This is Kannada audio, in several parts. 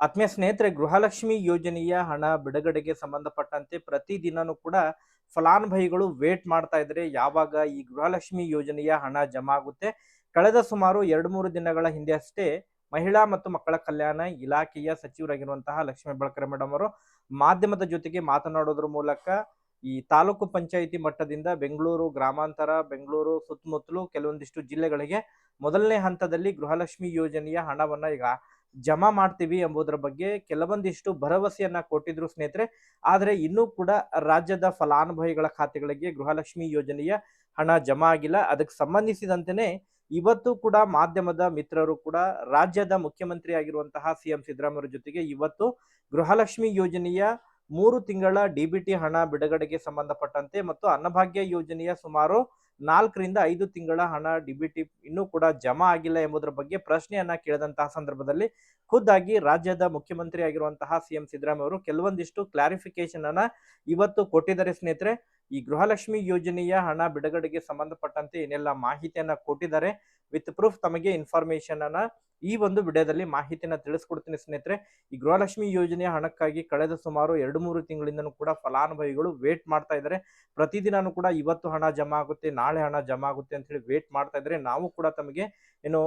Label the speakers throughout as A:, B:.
A: ಆತ್ಮೀಯ ಸ್ನೇಹಿತರೆ, ಗೃಹಲಕ್ಷ್ಮಿ ಯೋಜನೆಯ ಹಣ ಬಿಡುಗಡೆಗೆ ಸಂಬಂಧಪಟ್ಟಂತೆ ಪ್ರತಿದಿನನೂ ಕೂಡ ಫಲಾನುಭವಿಗಳು ವೇಟ್ ಮಾಡ್ತಾ ಇದ್ರೆ ಯಾವಾಗ ಈ ಗೃಹಲಕ್ಷ್ಮಿ ಯೋಜನೆಯ ಹಣ ಜಮಾ ಆಗುತ್ತೆ. ಕಳೆದ ಸುಮಾರು ಎರಡು ಮೂರು ದಿನಗಳ ಹಿಂದೆ ಅಷ್ಟೇ ಮಹಿಳಾ ಮತ್ತು ಮಕ್ಕಳ ಕಲ್ಯಾಣ ಇಲಾಖೆಯ ಸಚಿವರಾಗಿರುವಂತಹ ಲಕ್ಷ್ಮೀ ಬಳಕರೆ ಮೇಡಮ್ ಅವರು ಮಾಧ್ಯಮದ ಜೊತೆಗೆ ಮಾತನಾಡೋದ್ರ ಮೂಲಕ ಈ ತಾಲೂಕು ಪಂಚಾಯಿತಿ ಮಟ್ಟದಿಂದ ಬೆಂಗಳೂರು ಗ್ರಾಮಾಂತರ, ಬೆಂಗಳೂರು ಸುತ್ತಮುತ್ತಲು ಕೆಲವೊಂದಿಷ್ಟು ಜಿಲ್ಲೆಗಳಿಗೆ ಮೊದಲನೇ ಹಂತದಲ್ಲಿ ಗೃಹಲಕ್ಷ್ಮಿ ಯೋಜನೆಯ ಹಣವನ್ನ ಈಗ ಜಮಾ ಮಾಡ್ತೀವಿ ಎಂಬುದರ ಬಗ್ಗೆ ಕೆಲವೊಂದಿಷ್ಟು ಭರವಸೆಯನ್ನ ಕೊಟ್ಟಿದ್ರು ಸ್ನೇಹಿತರೆ. ಆದರೆ ಇನ್ನೂ ಕೂಡ ರಾಜ್ಯದ ಫಲಾನುಭವಿಗಳ ಖಾತೆಗಳಿಗೆ ಗೃಹಲಕ್ಷ್ಮಿ ಯೋಜನೆಯ ಹಣ ಜಮಾ ಆಗಿಲ್ಲ. ಅದಕ್ಕೆ ಸಂಬಂಧಿಸಿದಂತೆನೆ ಇವತ್ತು ಕೂಡ ಮಾಧ್ಯಮದ ಮಿತ್ರರು ಕೂಡ ರಾಜ್ಯದ ಮುಖ್ಯಮಂತ್ರಿ ಆಗಿರುವಂತಹ ಸಿಎಂ ಸಿದ್ದರಾಮಯ್ಯ ಜೊತೆಗೆ ಇವತ್ತು ಗೃಹಲಕ್ಷ್ಮಿ ಯೋಜನೆಯ ಮೂರು ತಿಂಗಳ ಡಿಬಿಟಿ ಹಣ ಬಿಡುಗಡೆಗೆ ಸಂಬಂಧಪಟ್ಟಂತೆ ಮತ್ತು ಅನ್ನಭಾಗ್ಯ ಯೋಜನೆಯ ಸುಮಾರು ನಾಲ್ಕರಿಂದ ಐದು ತಿಂಗಳ ಹಣ ಡಿಬಿಟಿ ಇನ್ನೂ ಕೂಡ ಜಮಾ ಆಗಿಲ್ಲ ಎಂಬುದರ ಬಗ್ಗೆ ಪ್ರಶ್ನೆಯನ್ನ ಕೇಳಿದಂತಹ ಸಂದರ್ಭದಲ್ಲಿ ಖುದ್ದಾಗಿ ರಾಜ್ಯದ ಮುಖ್ಯಮಂತ್ರಿ ಆಗಿರುವಂತಹ ಸಿಎಂ ಸಿದ್ದರಾಮಯ್ಯ ಅವರು ಕೆಲವೊಂದಿಷ್ಟು ಕ್ಲಾರಿಫಿಕೇಶನ್ ಅನ್ನ ಇವತ್ತು ಕೊಟ್ಟಿದ್ದಾರೆ ಸ್ನೇಹಿತರೆ. ಈ ಗೃಹಲಕ್ಷ್ಮಿ ಯೋಜನೆಯ ಹಣ ಬಿಡುಗಡೆಗೆ ಸಂಬಂಧಪಟ್ಟಂತೆ ಏನೆಲ್ಲ ಮಾಹಿತಿಯನ್ನ ಕೊಟ್ಟಿದ್ದಾರೆ. ವಿತ್ ಪ್ರೂಫ್ ತಮಗೆ ಇನ್ಫಾರ್ಮೇಶನ್ ಅನ್ನ ಈ ಒಂದು ವಿಡಿಯೋದಲ್ಲಿ ಮಾಹಿತಿನ ತಿಳಿಸ್ಕೊಡ್ತೀನಿ ಸ್ನೇಹಿತರೆ. ಈ ಗೃಹಲಕ್ಷ್ಮಿ ಯೋಜನೆಯ ಹಣಕ್ಕಾಗಿ ಕಳೆದ ಸುಮಾರು ಎರಡು ಮೂರು ತಿಂಗಳಿಂದನೂ ಕೂಡ ಫಲಾನುಭವಿಗಳು ವೇಟ್ ಮಾಡ್ತಾ ಇದ್ದಾರೆ. ಪ್ರತಿದಿನೂ ಕೂಡ ಇವತ್ತು ಹಣ ಜಮಾ ಆಗುತ್ತೆ, ನಾಳೆ ಹಣ ಜಮಾ ಆಗುತ್ತೆ ಅಂತ ಹೇಳಿ ವೇಟ್ ಮಾಡ್ತಾ ಇದ್ದಾರೆ. ನಾವು ಕೂಡ ತಮಗೆ ಏನು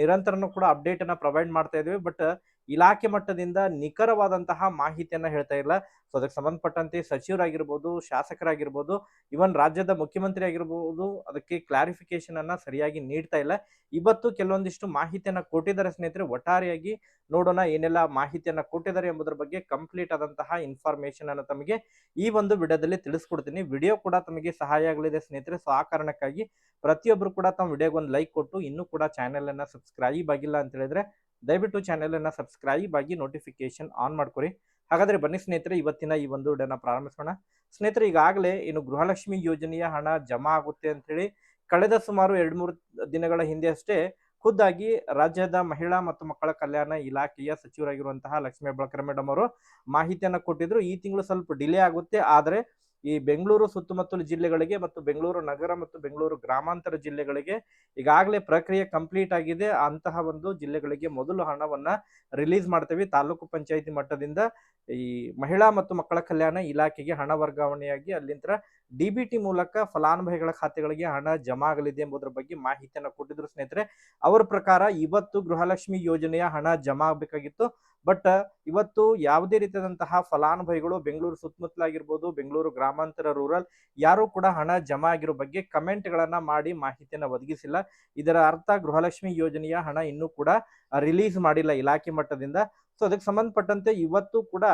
A: ನಿರಂತರನೂ ಕೂಡ ಅಪ್ಡೇಟ್ ಅನ್ನ ಪ್ರೊವೈಡ್ ಮಾಡ್ತಾ ಇದ್ದೀವಿ. ಬಟ್ ಇಲಾಖೆ ಮಟ್ಟದಿಂದ ನಿಖರವಾದಂತಹ ಮಾಹಿತಿಯನ್ನ ಹೇಳ್ತಾ ಇಲ್ಲ. ಸೊ ಅದಕ್ಕೆ ಸಂಬಂಧಪಟ್ಟಂತೆ ಸಚಿವರಾಗಿರ್ಬೋದು, ಶಾಸಕರಾಗಿರ್ಬೋದು ಇವನ್ ರಾಜ್ಯದ ಮುಖ್ಯಮಂತ್ರಿ ಆಗಿರ್ಬೋದು, ಅದಕ್ಕೆ ಕ್ಲಾರಿಫಿಕೇಶನ್ ಅನ್ನ ಸರಿಯಾಗಿ ನೀಡ್ತಾ ಇಲ್ಲ. ಇವತ್ತು ಕೆಲವೊಂದಿಷ್ಟು ಮಾಹಿತಿಯನ್ನ ಕೊಟ್ಟಿದ್ದಾರೆ ಸ್ನೇಹಿತರೆ, ಒಟ್ಟಾರೆಯಾಗಿ ನೋಡೋಣ ಏನೆಲ್ಲ ಮಾಹಿತಿಯನ್ನ ಕೊಟ್ಟಿದ್ದಾರೆ ಎಂಬುದರ ಬಗ್ಗೆ ಕಂಪ್ಲೀಟ್ ಆದಂತಹ ಇನ್ಫಾರ್ಮೇಶನ್ ಅನ್ನ ತಮಗೆ ಈ ಒಂದು ವಿಡಿಯೋದಲ್ಲಿ ತಿಳಿಸ್ಕೊಡ್ತೀನಿ. ವಿಡಿಯೋ ಕೂಡ ತಮಗೆ ಸಹಾಯ ಆಗಲಿದೆ ಸ್ನೇಹಿತರೆ. ಸೊ ಆ ಕಾರಣಕ್ಕಾಗಿ ಪ್ರತಿಯೊಬ್ಬರು ಕೂಡ ತಮ್ಮ ವಿಡಿಯೋಗೆ ಒಂದು ಲೈಕ್ ಕೊಟ್ಟು ಇನ್ನೂ ಕೂಡ ಚಾನೆಲ್ ಅನ್ನ ಸಬ್ಸ್ಕ್ರೈಬ್ ಆಗಿಲ್ಲ ಅಂತ ಹೇಳಿದ್ರೆ ದಯವಿಟ್ಟು ಚಾನೆಲ್ ಅನ್ನ ಸಬ್ಸ್ಕ್ರೈಬ್ ಆಗಿ ನೋಟಿಫಿಕೇಶನ್ ಆನ್ ಮಾಡ್ಕೊರಿ. ಹಾಗಾದ್ರೆ ಬನ್ನಿ ಸ್ನೇಹಿತರೆ, ಇವತ್ತಿನ ಈ ಒಂದು ವಿಡಿಯೋನ ಪ್ರಾರಂಭಿಸೋಣ. ಸ್ನೇಹಿತರೆ, ಈಗಾಗಲೇ ಏನು ಗೃಹಲಕ್ಷ್ಮಿ ಯೋಜನೆಯ ಹಣ ಜಮಾ ಆಗುತ್ತೆ ಅಂತೇಳಿ ಕಳೆದ ಸುಮಾರು ಎರಡು ಮೂರು ದಿನಗಳ ಹಿಂದೆ ಅಷ್ಟೇ ಖುದ್ದಾಗಿ ರಾಜ್ಯದ ಮಹಿಳಾ ಮತ್ತು ಮಕ್ಕಳ ಕಲ್ಯಾಣ ಇಲಾಖೆಯ ಸಚಿವರಾಗಿರುವಂತಹ ಲಕ್ಷ್ಮೀ ಬಳಕರ ಮೇಡಮ್ ಅವರು ಮಾಹಿತಿಯನ್ನು ಕೊಟ್ಟಿದ್ರು. ಈ ತಿಂಗಳು ಸ್ವಲ್ಪ ಡಿಲೇ ಆಗುತ್ತೆ, ಆದ್ರೆ ಈ ಬೆಂಗಳೂರು ಸುತ್ತಮುತ್ತಲು ಜಿಲ್ಲೆಗಳಿಗೆ ಮತ್ತು ಬೆಂಗಳೂರು ನಗರ ಮತ್ತು ಬೆಂಗಳೂರು ಗ್ರಾಮಾಂತರ ಜಿಲ್ಲೆಗಳಿಗೆ ಈಗಾಗಲೇ ಪ್ರಕ್ರಿಯೆ ಕಂಪ್ಲೀಟ್ ಆಗಿದೆ. ಅಂತಹ ಒಂದು ಜಿಲ್ಲೆಗಳಿಗೆ ಮೊದಲು ಹಣವನ್ನ ರಿಲೀಸ್ ಮಾಡ್ತೇವೆ. ತಾಲೂಕು ಪಂಚಾಯಿತಿ ಮಟ್ಟದಿಂದ ಈ ಮಹಿಳಾ ಮತ್ತು ಮಕ್ಕಳ ಕಲ್ಯಾಣ ಇಲಾಖೆಗೆ ಹಣ ವರ್ಗಾವಣೆಯಾಗಿ ಅಲ್ಲಿಂದ ಡಿಬಿಟಿ ಮೂಲಕ ಫಲಾನುಭವಿಗಳ ಖಾತೆಗಳಿಗೆ ಹಣ ಜಮಾ ಆಗಲಿದೆ ಎಂಬುದರ ಬಗ್ಗೆ ಮಾಹಿತಿಯನ್ನು ಕೊಟ್ಟಿದ್ರು ಸ್ನೇಹಿತರೆ. ಅವರ ಪ್ರಕಾರ ಇವತ್ತು ಗೃಹಲಕ್ಷ್ಮಿ ಯೋಜನೆಯ ಹಣ ಜಮಾ ಆಗಬೇಕಾಗಿತ್ತು ಬಟ್ ಇವತ್ತು ಯಾವುದೇ ರೀತಿಯಾದಂತಹ ಫಲಾನುಭವಿಗಳು ಬೆಂಗಳೂರು ಸುತ್ತಮುತ್ತಲಾಗಿರ್ಬೋದು, ಬೆಂಗಳೂರು ಗ್ರಾಮಾಂತರ ರೂರಲ್ ಯಾರು ಕೂಡ ಹಣ ಜಮಾ ಆಗಿರೋ ಬಗ್ಗೆ ಕಮೆಂಟ್ ಗಳನ್ನ ಮಾಡಿ ಮಾಹಿತಿಯನ್ನ ಒದಗಿಸಿಲ್ಲ. ಇದರ ಅರ್ಥ ಗೃಹಲಕ್ಷ್ಮಿ ಯೋಜನೆಯ ಹಣ ಇನ್ನೂ ಕೂಡ ರಿಲೀಸ್ ಮಾಡಿಲ್ಲ ಇಲಾಖೆ ಮಟ್ಟದಿಂದ. ಸೊ ಅದಕ್ಕೆ ಸಂಬಂಧಪಟ್ಟಂತೆ ಇವತ್ತು ಕೂಡ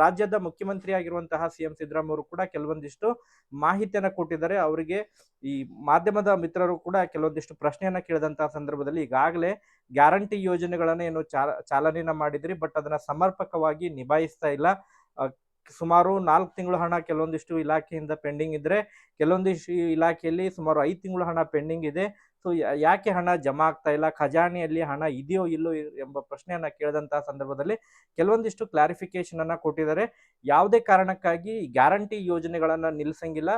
A: ರಾಜ್ಯದ ಮುಖ್ಯಮಂತ್ರಿ ಆಗಿರುವಂತಹ ಸಿಎಂ ಸಿದ್ದರಾಮಯ್ಯ ಅವರು ಕೂಡ ಕೆಲವೊಂದಿಷ್ಟು ಮಾಹಿತಿಯನ್ನ ಕೊಟ್ಟಿದ್ದಾರೆ. ಅವರಿಗೆ ಈ ಮಾಧ್ಯಮದ ಮಿತ್ರರು ಕೂಡ ಕೆಲವೊಂದಿಷ್ಟು ಪ್ರಶ್ನೆಯನ್ನ ಕೇಳಿದಂತಹ ಸಂದರ್ಭದಲ್ಲಿ ಈಗಾಗಲೇ ಗ್ಯಾರಂಟಿ ಯೋಜನೆಗಳನ್ನ ಏನು ಚಾಲ ಚಾಲನೆಯನ್ನ ಮಾಡಿದ್ರಿ, ಬಟ್ ಅದನ್ನ ಸಮರ್ಪಕವಾಗಿ ನಿಭಾಯಿಸ್ತಾ ಇಲ್ಲ. ಸುಮಾರು ನಾಲ್ಕು ತಿಂಗಳು ಹಣ ಕೆಲವೊಂದಿಷ್ಟು ಇಲಾಖೆಯಿಂದ ಪೆಂಡಿಂಗ್ ಇದ್ರೆ, ಕೆಲವೊಂದಿಷ್ಟು ಇಲಾಖೆಯಲ್ಲಿ ಸುಮಾರು ಐದು ತಿಂಗಳು ಹಣ ಪೆಂಡಿಂಗ್ ಇದೆ. ಸೊ ಯಾಕೆ ಹಣ ಜಮಾ ಆಗ್ತಾ ಇಲ್ಲ? ಖಜಾನೆಯಲ್ಲಿ ಹಣ ಇದೆಯೋ ಇಲ್ಲೋ ಎಂಬ ಪ್ರಶ್ನೆಯನ್ನ ಕೇಳಿದಂತಹ ಸಂದರ್ಭದಲ್ಲಿ ಕೆಲವೊಂದಿಷ್ಟು ಕ್ಲಾರಿಫಿಕೇಶನ್ ಅನ್ನ ಕೊಟ್ಟಿದ್ದಾರೆ. ಯಾವುದೇ ಕಾರಣಕ್ಕಾಗಿ ಗ್ಯಾರಂಟಿ ಯೋಜನೆಗಳನ್ನ ನಿಲ್ಲಿಸಂಗಿಲ್ಲ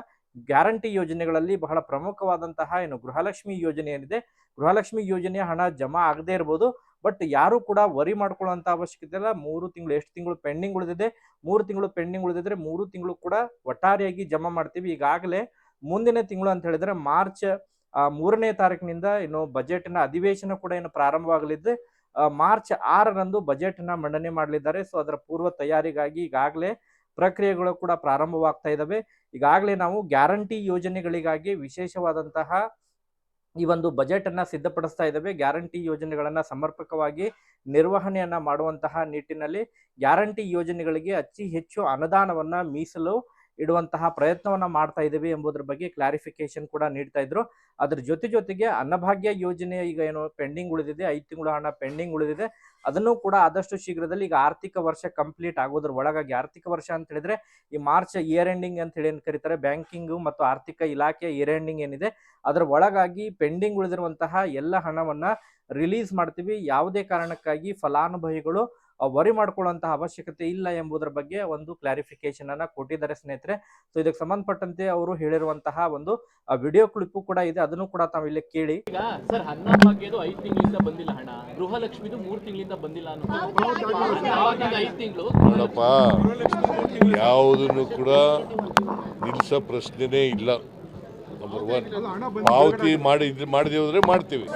A: ಗ್ಯಾರಂಟಿ ಯೋಜನೆಗಳಲ್ಲಿ ಬಹಳ ಪ್ರಮುಖವಾದಂತಹ ಏನು ಗೃಹಲಕ್ಷ್ಮಿ ಯೋಜನೆ ಏನಿದೆ? ಗೃಹಲಕ್ಷ್ಮಿ ಯೋಜನೆಯ ಹಣ ಜಮಾ ಆಗದೇ ಇರ್ಬೋದು. ಬಟ್ ಯಾರು ಕೂಡ ವರಿ ಮಾಡ್ಕೊಳ್ಳುವಂತ ಅವಶ್ಯಕತೆ ಇಲ್ಲ. ಮೂರು ತಿಂಗಳು, ಎಷ್ಟು ತಿಂಗಳು ಪೆಂಡಿಂಗ್ ಉಳಿದಿದೆ. ಮೂರು ತಿಂಗಳು ಪೆಂಡಿಂಗ್ ಉಳಿದಿದ್ರೆ ಮೂರು ತಿಂಗಳು ಕೂಡ ಒಟ್ಟಾರೆಯಾಗಿ ಜಮಾ ಮಾಡ್ತೀವಿ. ಈಗಾಗಲೇ ಮುಂದಿನ ತಿಂಗಳು ಅಂತ ಹೇಳಿದ್ರೆ ಮಾರ್ಚ್ ಆ, ಮೂರನೇ ತಾರೀಕಿನಿಂದ ಏನು ಬಜೆಟ್ನ ಅಧಿವೇಶನ ಕೂಡ ಏನು ಪ್ರಾರಂಭವಾಗಲಿದ್ದು ಮಾರ್ಚ್ ಆರರಂದು ಬಜೆಟ್ನ ಮಂಡನೆ ಮಾಡಲಿದ್ದಾರೆ. ಸೊ ಅದರ ಪೂರ್ವ ತಯಾರಿಗಾಗಿ ಈಗಾಗಲೇ ಪ್ರಕ್ರಿಯೆಗಳು ಕೂಡ ಪ್ರಾರಂಭವಾಗ್ತಾ ಇದ್ದಾವೆ ಈಗಾಗಲೇ ನಾವು ಗ್ಯಾರಂಟಿ ಯೋಜನೆಗಳಿಗಾಗಿ ವಿಶೇಷವಾದಂತಹ ಈ ಒಂದು ಬಜೆಟ್ ಅನ್ನ ಸಿದ್ಧಪಡಿಸ್ತಾ ಇದ್ದಾವೆ ಗ್ಯಾರಂಟಿ ಯೋಜನೆಗಳನ್ನ ಸಮರ್ಪಕವಾಗಿ ನಿರ್ವಹಣೆಯನ್ನ ಮಾಡುವಂತಹ ನಿಟ್ಟಿನಲ್ಲಿ ಗ್ಯಾರಂಟಿ ಯೋಜನೆಗಳಿಗೆ ಅತಿ ಹೆಚ್ಚು ಅನುದಾನವನ್ನ ಮೀಸಲು ಇಡುವಂತಹ ಪ್ರಯತ್ನವನ್ನ ಮಾಡ್ತಾ ಇದ್ದೀವಿ ಎಂಬುದ್ರ ಬಗ್ಗೆ ಕ್ಲಾರಿಫಿಕೇಶನ್ ಕೂಡ ನೀಡ್ತಾ ಇದ್ರು. ಅದ್ರ ಜೊತೆ ಜೊತೆಗೆ ಅನ್ನಭಾಗ್ಯ ಯೋಜನೆ ಈಗ ಏನು ಪೆಂಡಿಂಗ್ ಉಳಿದಿದೆ, ಐದು ತಿಂಗಳು ಹಣ ಪೆಂಡಿಂಗ್ ಉಳಿದಿದೆ. ಅದನ್ನು ಕೂಡ ಆದಷ್ಟು ಶೀಘ್ರದಲ್ಲಿ ಈಗ ಆರ್ಥಿಕ ವರ್ಷ ಕಂಪ್ಲೀಟ್ ಆಗೋದ್ರ ಒಳಗಾಗಿ, ಆರ್ಥಿಕ ವರ್ಷ ಅಂತ ಹೇಳಿದ್ರೆ ಈ ಮಾರ್ಚ್ ಇಯರ್ ಎಂಡಿಂಗ್ ಅಂತ ಹೇಳಿ ಏನ್ ಕರೀತಾರೆ ಬ್ಯಾಂಕಿಂಗ್ ಮತ್ತು ಆರ್ಥಿಕ ಇಲಾಖೆ ಇಯರ್ ಎಂಡಿಂಗ್ ಏನಿದೆ, ಅದರ ಒಳಗಾಗಿ ಪೆಂಡಿಂಗ್ ಉಳಿದಿರುವಂತಹ ಎಲ್ಲ ಹಣವನ್ನ ರಿಲೀಸ್ ಮಾಡ್ತೀವಿ. ಯಾವುದೇ ಕಾರಣಕ್ಕಾಗಿ ಫಲಾನುಭವಿಗಳು ವರಿ ಮಾಡ್ಕೊಳ್ಳುವಂತಹ ಅವಶ್ಯಕತೆ ಇಲ್ಲ ಎಂಬುದರ ಬಗ್ಗೆ ಒಂದು ಕ್ಲಾರಿಫಿಕೇಶನ್ ಅನ್ನ ಕೊಟ್ಟಿದ್ದಾರೆ ಸ್ನೇಹಿತರೆ. ಸೊ ಇದಕ್ಕೆ ಸಂಬಂಧಪಟ್ಟಂತೆ ಅವರು ಹೇಳಿರುವಂತಹ ಒಂದು ವಿಡಿಯೋ ಕ್ಲಿಪ್ಪು ಕೂಡ ಇದೆ. ಅದನ್ನು ಕೂಡ ತಾವು ಇಲ್ಲಿ ಕೇಳಿ.
B: ಈಗ ಸರ್ ಹನ್ನೊಂದು ಐದು ತಿಂಗಳಿಂದ ಬಂದಿಲ್ಲ ಹಣ. ಗೃಹಲಕ್ಷ್ಮಿದು ಮೂರು ತಿಂಗಳಿಂದ ಬಂದಿಲ್ಲ ತಿಂಗಳು.
C: ನೋಡಪ್ಪ ಯಾವುದನ್ನು ಕೂಡ ನಿಲ್ಸೋ ಪ್ರಶ್ನೆನೇ ಇಲ್ಲ. ಪಾವತಿ ಮಾಡಿ ಮಾಡಿದ್ರೆ ಮಾಡ್ತೀವಿ.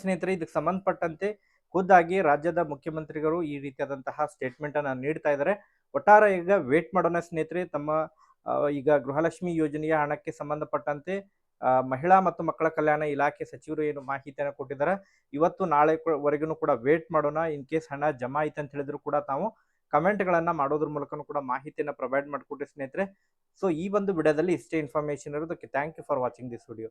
A: ಸ್ನೇಹಿತರೆ ಇದಕ್ಕೆ ಸಂಬಂಧಪಟ್ಟಂತೆ ಖುದ್ದಾಗಿ ರಾಜ್ಯದ ಮುಖ್ಯಮಂತ್ರಿಗಳು ಈ ರೀತಿಯಾದಂತಹ ಸ್ಟೇಟ್ಮೆಂಟ್ ಅನ್ನ ನೀಡ್ತಾ ಇದ್ದಾರೆ. ಒಟ್ಟಾರೆ ಈಗ ವೇಟ್ ಮಾಡೋಣ ಸ್ನೇಹಿತರೆ, ತಮ್ಮ ಈಗ ಗೃಹಲಕ್ಷ್ಮಿ ಯೋಜನೆಯ ಹಣಕ್ಕೆ ಸಂಬಂಧಪಟ್ಟಂತೆ ಮಹಿಳಾ ಮತ್ತು ಮಕ್ಕಳ ಕಲ್ಯಾಣ ಇಲಾಖೆ ಸಚಿವರು ಏನು ಮಾಹಿತಿಯನ್ನು ಕೊಟ್ಟಿದ್ದಾರೆ. ಇವತ್ತು ನಾಳೆ ವರೆಗೂ ಕೂಡ ವೇಟ್ ಮಾಡೋಣ. ಇನ್ ಕೇಸ್ ಹಣ ಜಮಾ ಆಯ್ತು ಅಂತ ಹೇಳಿದ್ರು ಕೂಡ ತಾವು ಕಮೆಂಟ್ಗಳನ್ನ ಮಾಡೋದ್ರ ಮೂಲಕನೂ ಕೂಡ ಮಾಹಿತಿಯನ್ನು ಪ್ರೊವೈಡ್ ಮಾಡಿಕೊಟ್ರಿ ಸ್ನೇಹಿತರೆ. ಸೊ ಈ ಒಂದು ವಿಡಿಯೋದಲ್ಲಿ ಇಷ್ಟೇ ಇನ್ಫಾರ್ಮೇಶನ್ ಇರೋದಕ್ಕೆ thank you for watching this video